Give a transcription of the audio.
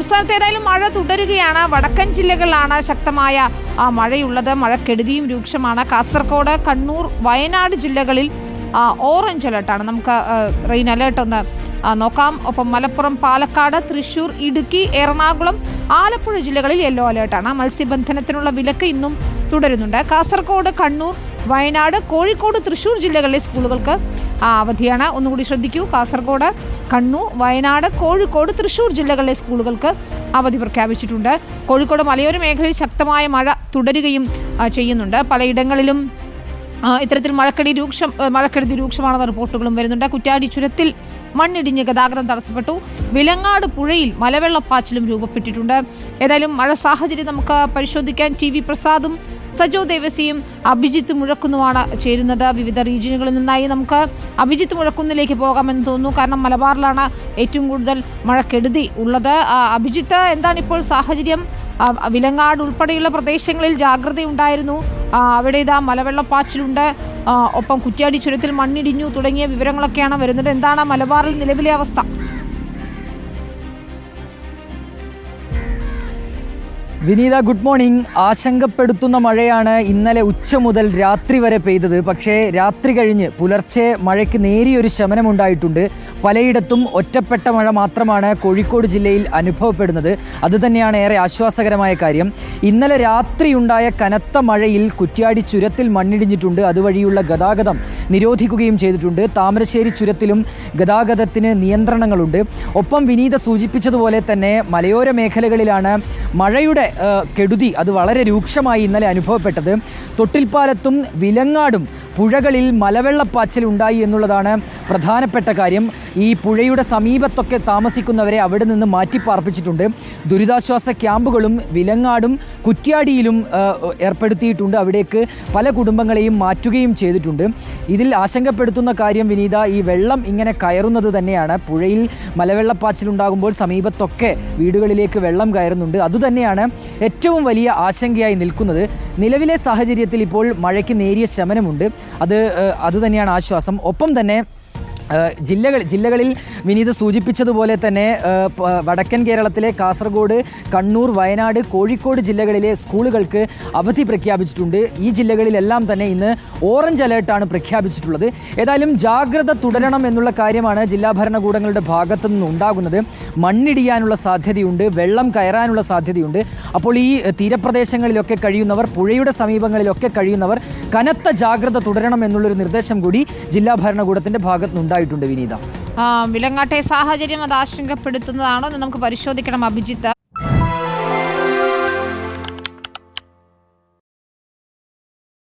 സംസ്ഥാനത്ത് ഏതായാലും മഴ തുടരുകയാണ്. വടക്കൻ ജില്ലകളിലാണ് ശക്തമായ ആ, മഴയുള്ളത്. മഴക്കെടുതിയും രൂക്ഷമാണ്. കാസർഗോഡ് കണ്ണൂർ വയനാട് ജില്ലകളിൽ ഓറഞ്ച് അലേർട്ടാണ്. നമുക്ക് റെയിൻ അലേർട്ട് ഒന്ന് നോക്കാം. ഒപ്പം മലപ്പുറം പാലക്കാട് തൃശൂർ ഇടുക്കി എറണാകുളം ആലപ്പുഴ ജില്ലകളിൽ യെല്ലോ അലേർട്ടാണ്. മത്സ്യബന്ധനത്തിനുള്ള വിലക്ക് ഇന്നും തുടരുന്നുണ്ട്. കാസർഗോഡ് കണ്ണൂർ വയനാട് കോഴിക്കോട് തൃശൂർ ജില്ലകളിലെ സ്കൂളുകൾക്ക് ആ, അവധിയാണ്. ഒന്നുകൂടി ശ്രദ്ധിക്കൂ. കാസർഗോഡ് കണ്ണൂർ വയനാട് കോഴിക്കോട് തൃശൂർ ജില്ലകളിലെ സ്കൂളുകൾക്ക് അവധി പ്രഖ്യാപിച്ചിട്ടുണ്ട്. കോഴിക്കോട് മലയോര മേഖലയിൽ ശക്തമായ മഴ തുടരുകയും ചെയ്യുന്നുണ്ട്. പലയിടങ്ങളിലും ഇത്തരത്തിൽ മഴക്കെടി രൂക്ഷം മഴക്കെടുതി രൂക്ഷമാണെന്ന റിപ്പോർട്ടുകളും വരുന്നുണ്ട്. കുറ്റാടി ചുരത്തിൽ മണ്ണിടിഞ്ഞ് ഗതാഗതം തടസ്സപ്പെട്ടു. വിലങ്ങാട് പുഴയിൽ മലവെള്ളപ്പാച്ചിലും രൂപപ്പെട്ടിട്ടുണ്ട്. ഏതായാലും മഴ സാഹചര്യം നമുക്ക് പരിശോധിക്കാൻ ടി വി പ്രസാദും സജോ ദേവസിയും അഭിജിത്ത് മുഴക്കുന്നുമാണ് ചേരുന്നത്. വിവിധ റീജിയനുകളിൽ നിന്നായി നമുക്ക് അഭിജിത്ത് മുഴക്കുന്നിലേക്ക് പോകാമെന്ന് തോന്നുന്നു. കാരണം മലബാറിലാണ് ഏറ്റവും കൂടുതൽ മഴക്കെടുതി ഉള്ളത്. അഭിജിത്ത് എന്താണ് ഇപ്പോൾ സാഹചര്യം? വിലങ്ങാട് ഉൾപ്പെടെയുള്ള പ്രദേശങ്ങളിൽ ജാഗ്രതയുണ്ടായിരുന്നു അവിടെ ഇതാ മലവെള്ളപ്പാച്ചിലുണ്ട്. ഒപ്പം കുറ്റ്യാടി ചുരത്തിൽ മണ്ണിടിഞ്ഞു തുടങ്ങിയ വിവരങ്ങളൊക്കെയാണ് വരുന്നത്. എന്താണ് മലബാറിൽ നിലവിലെ അവസ്ഥ? Vineetha good morning. ആശങ്കപ്പെടുത്തുന്ന മഴയാണ് ഇന്നലെ ഉച്ച മുതൽ രാത്രി വരെ പെയ്തത്. പക്ഷേ രാത്രി കഴിഞ്ഞ് പുലർച്ചെ മഴയ്ക്ക് നേരിയൊരു ശമനമുണ്ടായിട്ടുണ്ട്. പലയിടത്തും ഒറ്റപ്പെട്ട മഴ മാത്രമാണ് കോഴിക്കോട് ജില്ലയിൽ അനുഭവപ്പെടുന്നത്. അതുതന്നെയാണ് ഏറെ ആശ്വാസകരമായ കാര്യം. ഇന്നലെ രാത്രിയുണ്ടായ കനത്ത മഴയിൽ കുറ്റ്യാടി ചുരത്തിൽ മണ്ണിടിഞ്ഞിട്ടുണ്ട്. അതുവഴിയുള്ള ഗതാഗതം നിരോധിക്കുകയും ചെയ്തിട്ടുണ്ട്. താമരശ്ശേരി ചുരത്തിലും ഗതാഗതത്തിന് നിയന്ത്രണങ്ങളുണ്ട്. ഒപ്പം വിനീത സൂചിപ്പിച്ചതുപോലെ തന്നെ മലയോര മേഖലകളിലാണ് മഴയുടെ കെടുതി അത് വളരെ രൂക്ഷമായി ഇന്നലെ അനുഭവപ്പെട്ടത്. തൊട്ടിൽപ്പാലത്തും വിലങ്ങാടും പുഴകളിൽ മലവെള്ളപ്പാച്ചിൽ ഉണ്ടായി എന്നുള്ളതാണ് പ്രധാനപ്പെട്ട കാര്യം. ഈ പുഴയുടെ സമീപത്തൊക്കെ താമസിക്കുന്നവരെ അവിടെ നിന്ന് മാറ്റിപ്പാർപ്പിച്ചിട്ടുണ്ട്. ദുരിതാശ്വാസ ക്യാമ്പുകളും വിലങ്ങാടും കുറ്റ്യാടിയിലും ഏർപ്പെടുത്തിയിട്ടുണ്ട്. അവിടേക്ക് പല കുടുംബങ്ങളെയും മാറ്റുകയും ചെയ്തിട്ടുണ്ട്. ഇതിൽ ആശങ്കപ്പെടുത്തുന്ന കാര്യം വിനീത ഈ വെള്ളം ഇങ്ങനെ കയറുന്നത് തന്നെയാണ്. പുഴയിൽ മലവെള്ളപ്പാച്ചിലുണ്ടാകുമ്പോൾ സമീപത്തൊക്കെ വീടുകളിലേക്ക് വെള്ളം കയറുന്നുണ്ട്. അതുതന്നെയാണ് ഏറ്റവും വലിയ ആശങ്കയായി നിൽക്കുന്നത്. നിലവിലെ സാഹചര്യത്തിൽ ഇപ്പോൾ മഴയ്ക്ക് നേരിയ ശമനമുണ്ട്. അത് അത് തന്നെയാണ് ആശ്വാസം. ഒപ്പം തന്നെ ജില്ലകൾ ജില്ലകളിൽ വിനീത് സൂചിപ്പിച്ചതുപോലെ തന്നെ വടക്കൻ കേരളത്തിലെ കാസർഗോഡ് കണ്ണൂർ വയനാട് കോഴിക്കോട് ജില്ലകളിലെ സ്കൂളുകൾക്ക് അവധി പ്രഖ്യാപിച്ചിട്ടുണ്ട്. ഈ ജില്ലകളിലെല്ലാം തന്നെ ഇന്ന് ഓറഞ്ച് അലേർട്ടാണ് പ്രഖ്യാപിച്ചിട്ടുള്ളത്. ഏതായാലും ജാഗ്രത തുടരണം എന്നുള്ള കാര്യമാണ് ജില്ലാ ഭരണകൂടങ്ങളുടെ ഭാഗത്തു നിന്ന് ഉണ്ടാകുന്നത്. മണ്ണിടിയാനുള്ള സാധ്യതയുണ്ട് വെള്ളം കയറാനുള്ള സാധ്യതയുണ്ട്. അപ്പോൾ ഈ തീരപ്രദേശങ്ങളിലൊക്കെ കഴിയുന്നവർ പുഴയുടെ സമീപങ്ങളിലൊക്കെ കഴിയുന്നവർ കനത്ത ജാഗ്രത തുടരണം എന്നുള്ളൊരു നിർദ്ദേശം കൂടി ജില്ലാ ഭരണകൂടത്തിന്റെ ഭാഗത്തു നിന്നുണ്ടായിട്ടുണ്ട് വിനീത. വിലങ്ങാട്ടെ സാഹചര്യം അത് ആശങ്കപ്പെടുത്തുന്നതാണോ എന്ന് നമുക്ക് പരിശോധിക്കണം അഭിജിത്ത്.